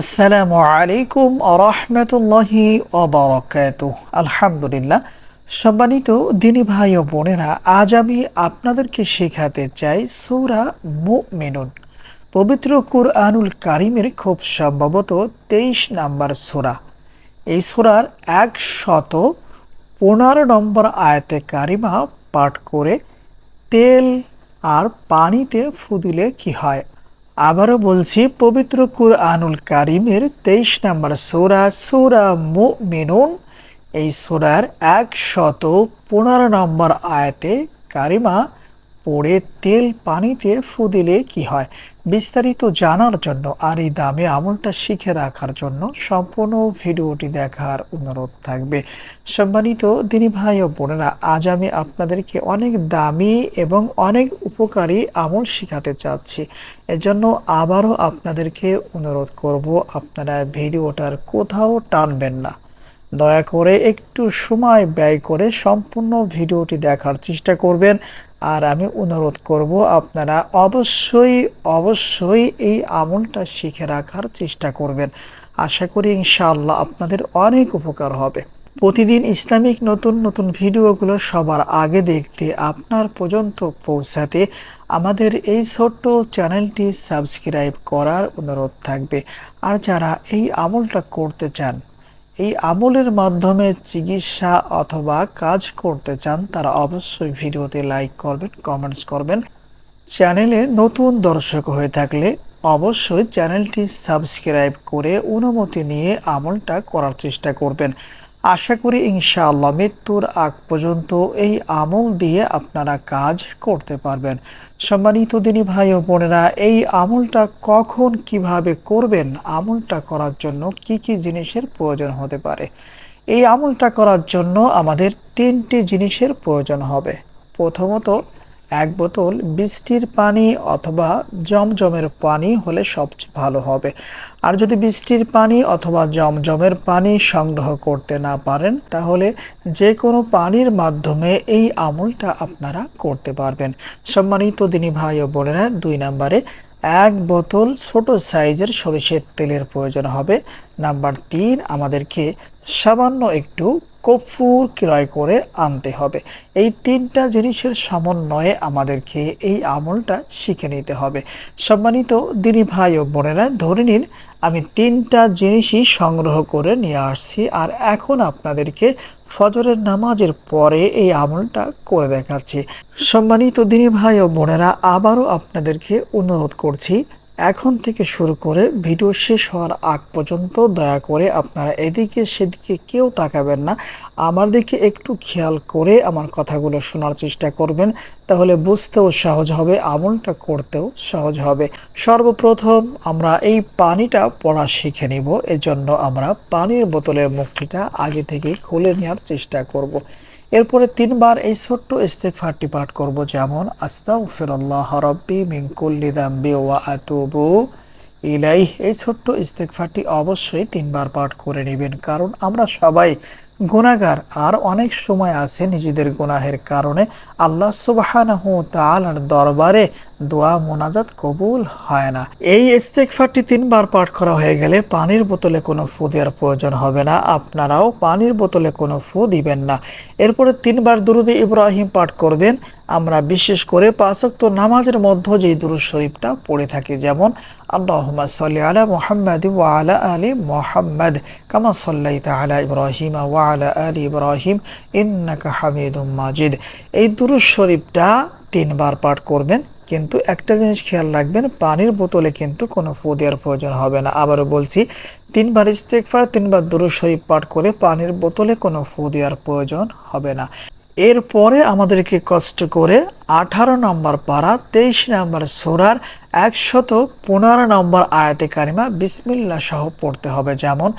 আসসালামু আলাইকুম আরহামতুল্লাহি অবরকাত আলহামদুলিল্লাহ। সম্মানিত দিনী ভাই ও বোনেরা, আজ আমি আপনাদেরকে শেখাতে চাই সৌরা মুমিনুন। পবিত্র কুরআনুল কারিমের খুব সম্ভবত তেইশ নাম্বার সোরা। এই সোরার এক শত পনেরো নম্বর আয়াতে কারিমা পাঠ করে তেল আর পানিতে ফুদিলে কি হয়? আবারও বলছি, পবিত্র কুরআনুল কারিমের তেইশ নম্বর সোরা সোরা মো মেনুন এই সোরার এক শত পনেরো নম্বর আয়াতে কারিমা পড়ে তেল পানিতে ফু দিলে কি হয়? বিস্তারিত জানার জন্য আর এই দামে আমলটা শিখে রাখার জন্য সম্পূর্ণ ভিডিওটি দেখার অনুরোধ থাকবে। সম্মানিত দিনী ভাই ও বোনেরা, আজ আমি আপনাদেরকে অনেক দামি এবং অনেক উপকারী আমল শিখাতে চাচ্ছি। এজন্য আবারও আপনাদেরকে অনুরোধ করব, আপনারা ভিডিওটার কোথাও টানবেন না। দয়া করে একটু সময় ব্যয় করে সম্পূর্ণ ভিডিওটি দেখার চেষ্টা করবেন। আর আমি অনুরোধ করব আপনারা অবশ্যই অবশ্যই এই আমলটা শিখে রাখার চেষ্টা করবেন। আশা করি ইনশাআল্লাহ আপনাদের অনেক উপকার হবে। প্রতিদিন ইসলামিক নতুন নতুন ভিডিওগুলো সবার আগে দেখতে আপনার পর্যন্ত পৌঁছাতে আমাদের এই ছোট্ট চ্যানেলটি সাবস্ক্রাইব করার অনুরোধ থাকবে। আর যারা এই আমলটা করতে চান এই আমলের মাধ্যমে চিকিৎসা অথবা কাজ করতে চান, তারা অবশ্যই ভিডিওতে লাইক করবেন কমেন্টস করবেন। চ্যানেলে নতুন দর্শক হয়ে থাকলে অবশ্যই চ্যানেলটি সাবস্ক্রাইব করে অনুমতি নিয়ে আমলটা করার চেষ্টা করবেন। আশা করি ইনশাআল্লাহ মৃত্যুর আগ পর্যন্ত এই আমল দিয়ে আপনারা কাজ করতে পারবেন। সম্মানিত দিনী ভাই ও বোনেরা, এই আমলটা কখন কীভাবে করবেন? আমলটা করার জন্য কি কি জিনিসের প্রয়োজন হতে পারে? এই আমলটা করার জন্য আমাদের তিনটি জিনিসের প্রয়োজন হবে। প্রথমত এক বোতল বৃষ্টির পানি অথবা জমজমের পানি হলে সবচেয়ে ভালো হবে। আর যদি বৃষ্টির পানি অথবা জমজমের পানি সংগ্রহ করতে না পারেন, তাহলে যে কোনো পানির মাধ্যমে এই আমলটা আপনারা করতে পারবেন। সম্মানিত দিনী ভাই ও বোনেরা, দুই নম্বরে এক বোতল ছোট সাইজের সরিষের তেলের প্রয়োজন হবে। নাম্বার তিন, আমাদেরকে সামান্য একটু কফুর ক্রয় করে আনতে হবে। এই তিনটা জিনিসের সমন্বয়ে আমাদেরকে এই আমলটা শিখে নিতে হবে। সম্মানিত দিনী ভাই ও বোনেরা, ধরে নিন আমি তিনটা জিনিসই সংগ্রহ করে নিয়ে আসছি আর এখন আপনাদেরকে ফজরের নামাজের পরে এই আমলটা করে দেখাচ্ছি। সম্মানিত দিনী ভাই ও বোনেরা, আবারও আপনাদেরকে অনুরোধ করছি এখন থেকে শুরু করে ভিডিও শেষ হওয়ার আগ পর্যন্ত দয়া করে আপনারা এদিকে সেদিকে কেউ তাকাবেন না আমার দিকে একটু খেয়াল করে আমার কথাগুলো শোনার চেষ্টা করবেন, তাহলে বুঝতেও সহজ হবে, আমলটা করতেও সহজ হবে সর্বপ্রথম আমরা এই পানিটা পড়া শিখে নিব, এজন্য আমরা পানির বোতলের মুখটিটা আগে থেকে খুলে নেওয়ার চেষ্টা করব। এরপরে তিনবার এই ছোট্ট ইস্তেকফারটি পাঠ করব, যেমন, আস্তাগফিরুল্লাহ রাব্বি মিন কুল্লি দাম্বি ওয়া আতুবু ইলাই এই ছোট্ট ইস্তেকফারটি অবশ্যই তিনবার পাঠ করে নেবেন, কারণ আমরা সবাই গুণাগার আর অনেক সময় আছে নিজেদের গুনাহের কারণে আল্লাহ সুবাহ দরবারে দোয়া, মোনাজাত কবুল হয় না। এই ইস্তেকফারটি তিনবার পাঠ করা হয়ে গেলে পানির বোতলে কোনো ফু দেওয়ার প্রয়োজন হবে না। আপনারাও পানির বোতলে কোনো ফু দিবেন না। এরপরে তিনবার দুরুদে ইব্রাহিম পাঠ করবেন। আমরা বিশেষ করে পাঁচক্ত নামাজের মধ্যে যে দুরুদ শরীফটা পড়ে থাকি, যেমন আল্লাহুম্মা সাল্লি আলা মুহাম্মাদ ওয়া আলা আলি মুহাম্মাদ, কামা সাল্লাইতা আলা ইব্রাহিম ওয়া আলা আলি ইব্রাহিম, ইন্নাকা হামিদুম মাজিদ। এই দুরুদ শরীফটা তিনবার পাঠ করবেন, কিন্তু একটা জিনিস খেয়াল রাখবেন, পানির বোতলে কিন্তু কোনো ফু দেওয়ার প্রয়োজন হবে না। আবারও বলছি, তিনবার ইস্তেকফার তিনবার দুরুদ শরীফ পাঠ করে পানির বোতলে কোনো ফু দেওয়ার প্রয়োজন হবে না। এরপরে আমাদেরকে কষ্ট করে আঠারো নম্বর পারা তেইশ নম্বর সোরার একশত পনেরো নম্বর আয়াতে কারিমা বিসমিল্লা সহ পড়তে হবে যেমন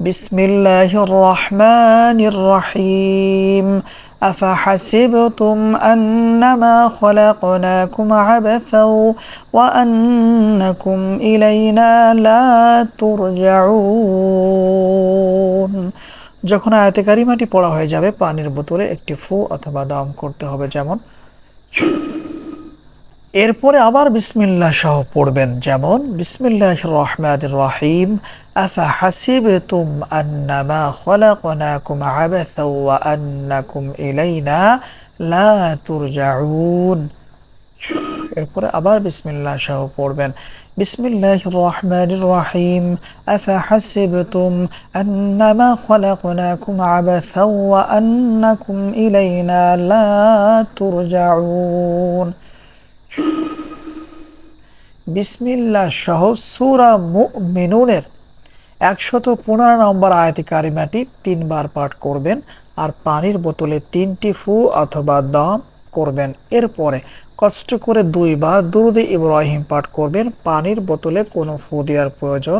বিসমিল্লাহ রহমান রহিম أفحسبتم أنما خلقناكم عبثا وأنكم إلينا لا ترجعون যখন আয়াতে কারিমাটি পড়া হয়ে যাবে, পানির বোতলে একটি ফু অথবা দম করতে হবে যেমন, এরপরে আবার বিসমিল্লাহ সহ পড়বেন যেমন বিসমিল্লাহ রহমান রহিম, আফা হাসিবতুম আন্নামা খলাকনাকুম আবাসা ওয়া আন্নাকুম ইলাইনা লা এরপরে আবার বিসমিল্লাহ সহ পড়বেন। বিসমিল্লাহ রহমান রহিম। আফা হাসিবতুম আন্নামা খলাকনাকুম আন্নাকুম ইলাইনা লা তুরজাউন। বিসমিল্লাহ সহ সুরা মুমিনুনের একশত পনেরো নম্বর আয়াতি কারিমাটি তিনবার পাঠ করবেন। আর পানির বোতলে তিনটি ফু অথবা দম করবেন। এরপরে কষ্ট করে দুইবার দুরুদে ইব্রাহিম পাঠ করবেন। পানির বোতলে কোনো ফু দেওয়ার প্রয়োজন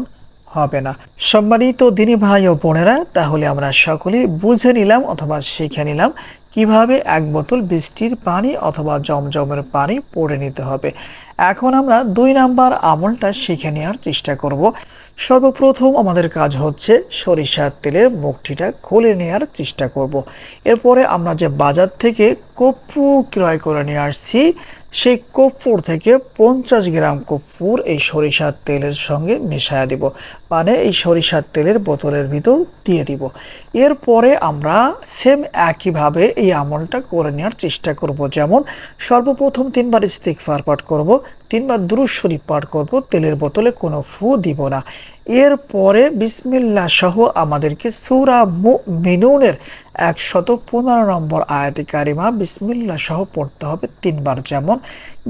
হবে না। সম্মানিত দিনী ভাই ও বোনেরা, তাহলে আমরা সকলেই বুঝে নিলাম অথবা শিখে নিলাম কীভাবে এক বোতল বৃষ্টির পানি অথবা জমজমের পানি পড়ে নিতে হবে। এখন আমরা দুই নাম্বার আমলটা শিখে নেওয়ার চেষ্টা করব। সর্বপ্রথম আমাদের কাজ হচ্ছে সরিষার তেলের মুখটিটা খুলে নেওয়ার চেষ্টা করব। এরপরে আমরা যে বাজার থেকে কর্পূর ক্রয় করে নিয়ে আসছি, সেই কর্পূর থেকে পঞ্চাশ গ্রাম কর্পূর এই সরিষার তেলের সঙ্গে মিশায়া দিব। মানে এই সরিষার তেলের বোতলের ভিতর দিয়ে দিব। এরপরে আমরা সেম একইভাবে এই আমলটা করে নেওয়ার চেষ্টা করব। যেমন সর্বপ্রথম তিনবার ইস্তিকফার পাঠ করব। তিনবার দুরুজ শরীফ পাঠ করব, তেলের বোতলে কোনো ফু দিব না। এরপরে বিসমিল্লা সহ আমাদেরকে সুরা মিনুনের একশত পনেরো নম্বর আয়াতি কারিমা বিসমিল্লা সহ পড়তে হবে তিনবার। যেমন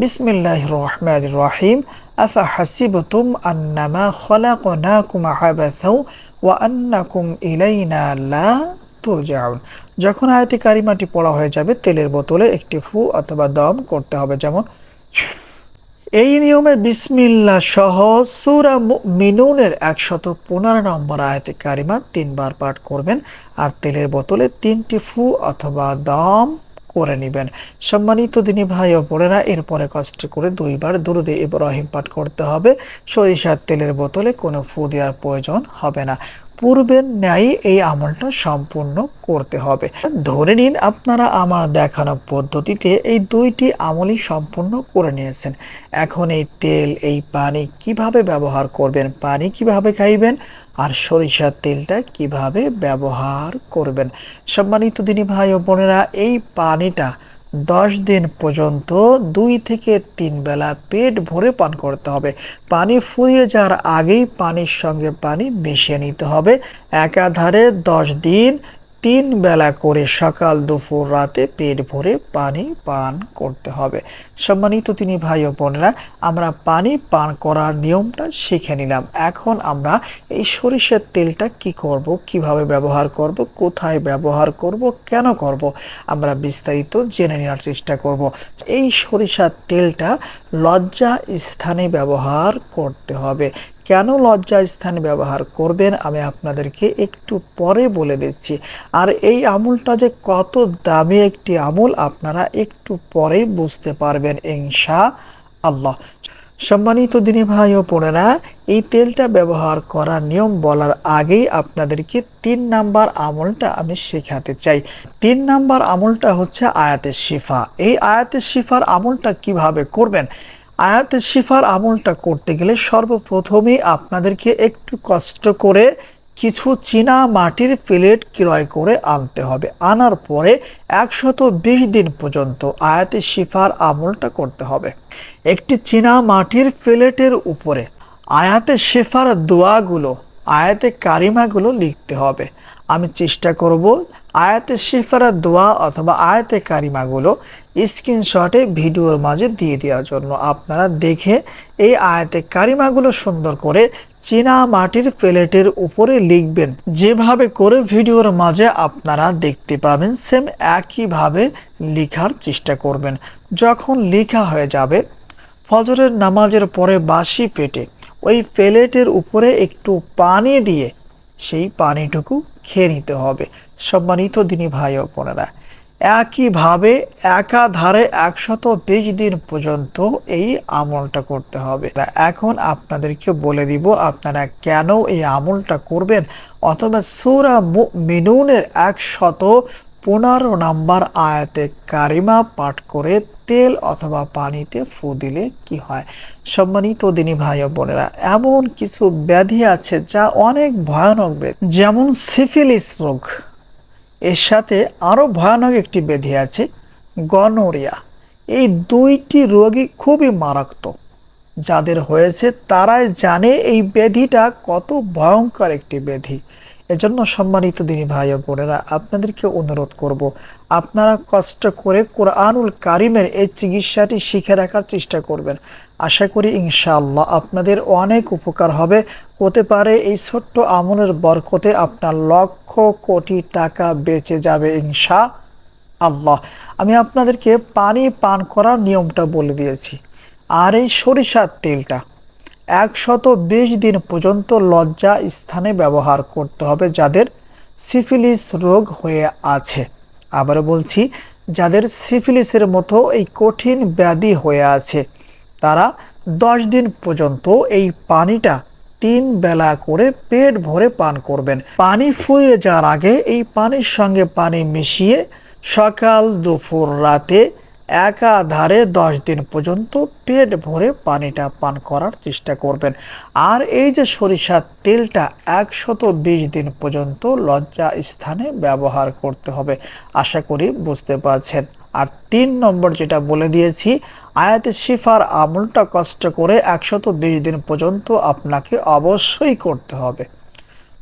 বিসমিল্লাহ রহমান রহিম, আফা হাসিবতুম আন্নামা খলাকনাকুম আবাসাও ওয়া আন্নাকুম ইলাইনা লা তুরজাউন। যখন আয়াতি কারিমাটি পড়া হয়ে যাবে, তেলের বোতলে একটি ফু অথবা দম করতে হবে। যেমন এই নিয়মে বিসমিল্লা সহ সুরা মিনুনের একশত পনেরো নম্বর আয়তে কারিমা তিনবার পাঠ করবেন, আর তেলের বোতলে তিনটি ফু অথবা দম করে নেবেন। সম্মানিত দিনী ভাই ও বোনেরা, এরপরে কষ্ট করে দুইবার দুরুদে ইব্রাহিম পাঠ করতে হবে। সরিষার তেলের বোতলে কোনো ফু দেওয়ার প্রয়োজন হবে না। পূর্বের ন্যায় এই আমলটা সম্পূর্ণ করতে হবে। ধরে নিন আপনারা আমার দেখানো পদ্ধতিতে এই দুইটি আমলই সম্পূর্ণ করে নিয়েছেন। এখন এই তেল, এই পানি কীভাবে ব্যবহার করবেন, পানি কীভাবে খাইবেন? আর সরিষার তেলটা কীভাবে ব্যবহার করবেন? সম্মানিত দিনী ভাই ও বোনেরা, এই পানিটা দশ দিন পর্যন্ত দুই থেকে তিন বেলা পেট ভরে পান করতে হবে। পানি ফুরিয়ে যাওয়ার আগেই পানির সঙ্গে পানি মিশিয়ে নিতে হবে। একাধারে দশ দিন তিন বেলা করে সকাল দুপুর রাতে পেট ভরে পানি পান করতে হবে। সম্মানিত তিনি ভাই ও বোনেরা, আমরা পানি পান করার নিয়মটা শিখে নিলাম। এখন আমরা এই সরিষার তেলটা কি করব, কীভাবে ব্যবহার করব, কোথায় ব্যবহার করব, কেন করব, আমরা বিস্তারিত জেনে নেওয়ার চেষ্টা করব। এই সরিষার তেলটা লজ্জা স্থানে ব্যবহার করতে হবে। কেন লজ্জা স্থানে ব্যবহার করবেন? আমি আপনাদেরকে একটু পরে বলে দিচ্ছি। আর এই আমুলটা যে কত দামি একটি আমুল, আপনারা একটু পরেই বুঝতে পারবেন ইনশা আল্লাহ সম্মানিত দিনী ভাই ও বোনেরা, এই তেলটা ব্যবহার করার নিয়ম বলার আগেই আপনাদেরকে তিন নাম্বার আমলটা আমি শেখাতে চাই। তিন নাম্বার আমলটা হচ্ছে আয়াতের শিফা। এই আয়াতের শিফার আমলটা কীভাবে করবেন? আয়াতের শিফার আমলটা করতে গেলে সর্বপ্রথমে আপনাদেরকে একটু কষ্ট করে কিছু চীনা মাটির প্লেট ক্রয় করে আনতে হবে। আনার পরে একশত বিশ দিন পর্যন্ত আয়াতে শিফার আমলটা করতে হবে। একটি চীনা মাটির প্লেটের উপরে আয়াতে শেফার দোয়াগুলো আয়াতে কারিমাগুলো লিখতে হবে। আমি চেষ্টা করব আয়াতে শিফারা দোয়া অথবা আয়াতে কারিমাগুলো স্ক্রিনশটে ভিডিওর মাঝে দিয়ে দেওয়ার জন্য আপনারা দেখে এই আয়াতে কারিমাগুলো সুন্দর করে চীনা মাটির প্লেটের উপরে লিখবেন। যেভাবে করে ভিডিওর মাঝে আপনারা দেখতে পাবেন, সেম একইভাবে লেখার চেষ্টা করবেন। যখন লেখা হয়ে যাবে, ফজরের নামাজের পরে বাসি পেটে ওই প্লেটের উপরে একটু পানি দিয়ে সেই পানিটুকু খেয়ে নিতে হবে। সম্মানিত দিনী ভাই ও বোনেরা একইভাবে একাধারে একশত বিশ দিন পর্যন্ত এই আমলটা করতে হবে। এখন আপনাদেরকে বলে দিব, আপনারা কেন এই আমলটা করবেন? অথবা সুরা মিনুনের একশত পনেরো নাম্বার আয়াতে কারিমা পাঠ করে তেল অথবা পানিতে ফু দিলে কি হয়? সম্মানিত দিনী ভাই বোনেরা, এমন কিছু ব্যাধি আছে যা অনেক ভয়ানক ব্যাধি। যেমন সিফিলিস রোগ। এর সাথে আরও ভয়ানক একটি ব্যাধি আছে, গনোরিয়া। এই দুইটি রোগই খুবই মারাত্মক। যাদের হয়েছে তারাই জানে এই ব্যাধিটা কত ভয়ঙ্কর একটি ব্যাধি। এজন্য সম্মানিত দিনী ভাই বোনেরা, আপনাদেরকে অনুরোধ করব, আপনারা কষ্ট করে কোরআনুল কারিমের এই চিকিৎসাটি শিখে রাখার চেষ্টা করবেন। আশা করি ইনশাআল্লাহ আপনাদের অনেক উপকার হবে। হতে পারে এই ছোট্ট আমলের বরকতে আপনার লক্ষ কোটি টাকা বেঁচে যাবে ইনশা আল্লাহ আমি আপনাদেরকে পানি পান করার নিয়মটা বলে দিয়েছি। আর এই সরিষার তেলটা একশত বিশ দিন পর্যন্ত লজ্জা স্থানে ব্যবহার করতে হবে যাদের সিফিলিস রোগ হয়ে আছে। আবারও বলছি, যাদের সিফিলিসের মতো এই কঠিন ব্যাধি হয়ে আছে তারা দশ দিন পর্যন্ত এই পানিটা তিন বেলা করে পেট ভরে পান করবেন। পানি ফুয়ে যাওয়ার আগে এই পানির সঙ্গে পানি মিশিয়ে সকাল, দুপুর, রাতে একাধারে দশ দিন পর্যন্ত পেট ভরে পানিটা পান করার চেষ্টা করবেন। আর এই যে সরিষার তেলটা একশত বিশ দিন পর্যন্ত লজ্জা স্থানে ব্যবহার করতে হবে। আশা করি বুঝতে পারছেন। আর তিন নম্বর যেটা বলে দিয়েছি, আয়াতে শিফার আমলটা কষ্ট করে একশত বিশ দিন পর্যন্ত আপনাকে অবশ্যই করতে হবে।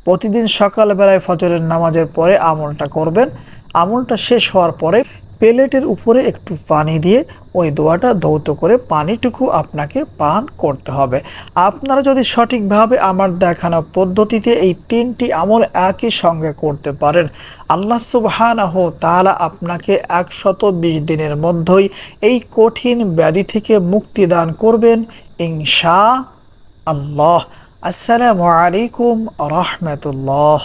প্রতিদিন সকালবেলায় ফজরের নামাজের পরে আমলটা করবেন। আমলটা শেষ হওয়ার পরে প্লেটের উপরে একটু পানি দিয়ে ওই দোয়াটা ধৌত করে পানিটুকু আপনাকে পান করতে হবে। আপনারা যদি সঠিকভাবে আমার দেখানো পদ্ধতিতে এই তিনটি আমল একই সঙ্গে করতে পারেন, আল্লাহ সুবহানাহ তাআলা আপনাকে একশত বিশ দিনের মধ্যেই এই কঠিন ব্যাধি থেকে মুক্তি দান করবেন ইনশা আল্লাহ। আসসালামু আলাইকুম রহমতুল্লাহ।